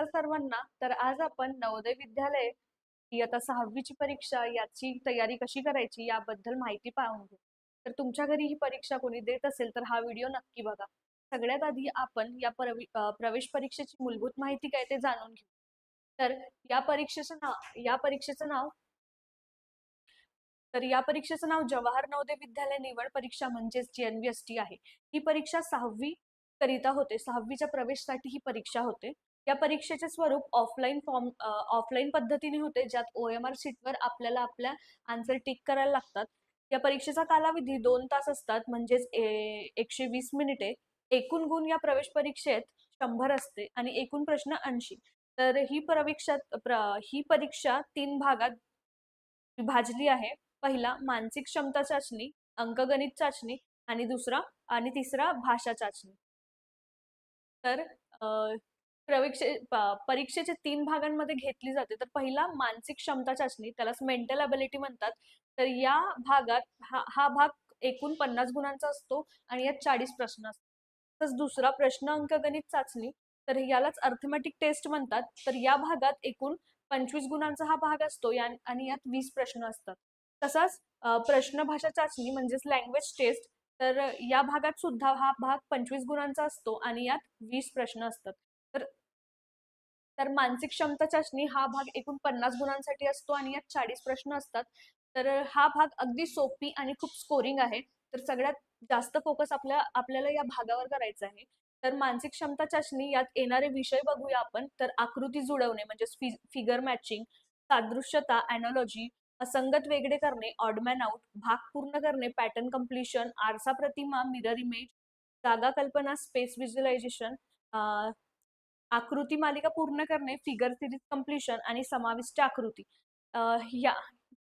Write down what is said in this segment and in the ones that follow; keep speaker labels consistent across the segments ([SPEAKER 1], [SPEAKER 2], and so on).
[SPEAKER 1] नमस्कार सर्वांना तर आज आपण नवोदय विद्यालय इयत्ता सहावीची परीक्षा याची तयारी कशी करायची याबद्दल माहिती पाहून घेऊ. तर तुमच्या घरी ही परीक्षा कोणी देत असेल तर हा व्हिडिओ नक्की बघा. सगळ्यात आधी आपण या प्रवेश परीक्षेची मूलभूत माहिती काय ते जाणून घेऊ. तर या परीक्षेचं नाव या परीक्षेचं नाव तर या परीक्षेचं नाव जवाहर नवोदय विद्यालय निवड परीक्षा म्हणजेच जी आहे. ही परीक्षा सहावी करिता होते. सहावीच्या प्रवेशसाठी ही परीक्षा होते. या परीक्षेचे स्वरूप ऑफलाईन फॉर्म ऑफलाईन पद्धतीने होते ज्यात ओ एम आर सीटवर आपल्याला आपल्या आन्सर टिक करायला लागतात. या परीक्षेचा कालावधी दोन तास असतात म्हणजेच एकशे वीस मिनिटे. एकूण गुण या प्रवेश परीक्षेत शंभर असते आणि एकूण प्रश्न ऐंशी. तर ही परीक्षा प्र ही परीक्षा तीन भागात विभाजली आहे. पहिला मानसिक क्षमता चाचणी अंकगणित चाचणी आणि दुसरा आणि तिसरा भाषा चाचणी. तर प्रवेक्षे परीक्षेचे तीन भागांमध्ये घेतली जाते. तर पहिला मानसिक क्षमता चाचणी त्यालाच मेंटल अबिलिटी म्हणतात. तर या भागात हा हा भाग एकूण पन्नास गुणांचा असतो आणि यात चाळीस प्रश्न असतात. तसंच दुसरा प्रश्न अंकगणित चाचणी तर यालाच अर्थमॅटिक टेस्ट म्हणतात. तर या भागात एकूण पंचवीस गुणांचा हा भाग असतो या आणि यात वीस प्रश्न असतात. तसाच प्रश्न भाषा चाचणी म्हणजेच लँग्वेज टेस्ट तर या भागात सुद्धा हा भाग पंचवीस गुणांचा असतो आणि यात वीस प्रश्न असतात. तर मानसिक क्षमता चाचणी हा भाग एकूण पन्नास गुणांसाठी असतो आणि यात चाळीस प्रश्न असतात. तर हा भाग अगदी सोपी आणि खूप स्कोरिंग आहे. तर सगळ्यात जास्त फोकस आपल्या आपल्याला या भागावर करायचा आहे. तर मानसिक क्षमता चाचणी यात येणारे विषय बघूया आपण. तर आकृती जुळवणे म्हणजे फिगर मॅचिंग सादृश्यता अॅनॉलॉजी असंगत वेगळे करणे ऑडमॅन आउट भाग पूर्ण करणे पॅटर्न कम्प्लिशन आरसा प्रतिमा मिरर इमेज जागा कल्पना स्पेस व्हिज्युअलायझेशन आकृती मालिका पूर्ण करणे फिगर सिरीज कम्प्लिशन आणि समाविष्ट आकृती. या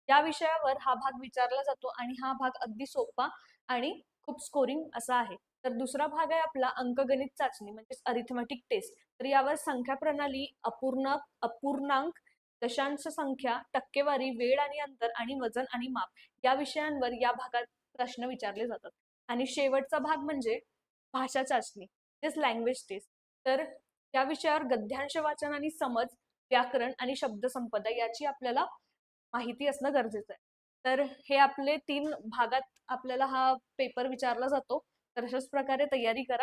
[SPEAKER 1] या विषयावर हा भाग विचारला जातो आणि हा भाग अगदी सोपा आणि खूप स्कोरिंग असा आहे. तर दुसरा भाग आहे आपला अंकगणित चाचणी म्हणजेच अरिथमॅटिक टेस्ट तर यावर संख्या प्रणाली अपूर्ण अपूर्णांक दशांश संख्या टक्केवारी वेळ आणि अंतर आणि वजन आणि माप या विषयांवर या भागात प्रश्न विचारले जातात. आणि शेवटचा भाग म्हणजे भाषा चाचणी म्हणजेच लँग्वेज टेस्ट तर या विषयावर गद्यांश वाचन आणि समज व्याकरण आणि शब्दसंपदा याची आपल्याला माहिती असणं गरजेचं आहे. तर हे आपले तीन भागात आपल्याला हा पेपर विचारला जातो. तर अशाच प्रकारे तयारी करा.